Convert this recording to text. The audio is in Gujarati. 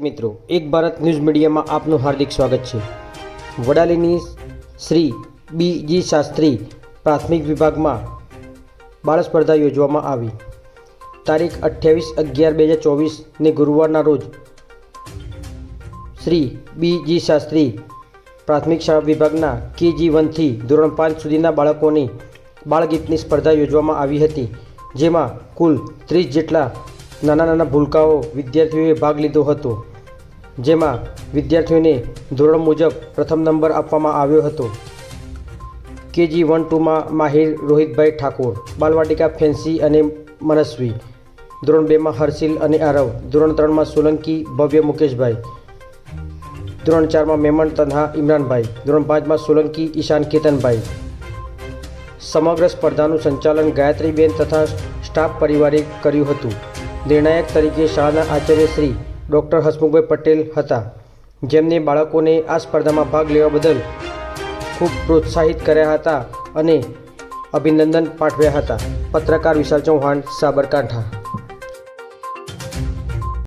મિત્રો, એક ભારત ન્યૂઝ મીડિયામાં આપનું હાર્દિક સ્વાગત છે. વડાલીની શ્રી બી જી શાસ્ત્રી પ્રાથમિક વિભાગમાં બાળ સ્પર્ધા યોજવામાં આવી. તારીખ અઠ્યાવીસ અગિયાર બે હજાર ચોવીસને ગુરુવારના રોજ શ્રી બી જી શાસ્ત્રી પ્રાથમિક શાળા વિભાગના કે જી વનથી ધોરણ પાંચ સુધીના બાળકોની બાળગીતની સ્પર્ધા યોજવામાં આવી હતી, જેમાં કુલ ત્રીસ જેટલા નાના નાના ભૂલકાઓ વિદ્યાર્થીઓએ ભાગ લીધો હતો. જેમાં વિદ્યાર્થીઓને ધોરણ મુજબ પ્રથમ નંબર આપવામાં આવ્યો હતો. કેજી વન ટુમાં માહિર રોહિતભાઈ ઠાકોર, બાલવાટિકા ફેન્સી અને મનસ્વી. ધોરણ બેમાં હર્ષિલ અને આરવ. ધોરણ ત્રણમાં સોલંકી, ભવ્ય મુકેશભાઈ. ધોરણ ચારમાં મેમણ તન્હા, ઇમરાનભાઈ. ધોરણ પાંચમાં સોલંકી, ઈશાન કેતનભાઈ. સમગ્ર સ્પર્ધાનું સંચાલન ગાયત્રીબેન તથા સ્ટાફ પરિવારે કર્યું હતું. નિર્ણાયક તરીકે શાળાના આચાર્ય શ્રી ડૉક્ટર હસમુખભાઈ પટેલ હતા. જેમને બાળકોને આ સ્પર્ધામાં ભાગ લેવા બદલ ખૂબ પ્રોત્સાહિત કર્યા હતા અને અભિનંદન પાઠવ્યા હતા. પત્રકાર વિશાલ ચૌહાણ, સાબરકાંઠા.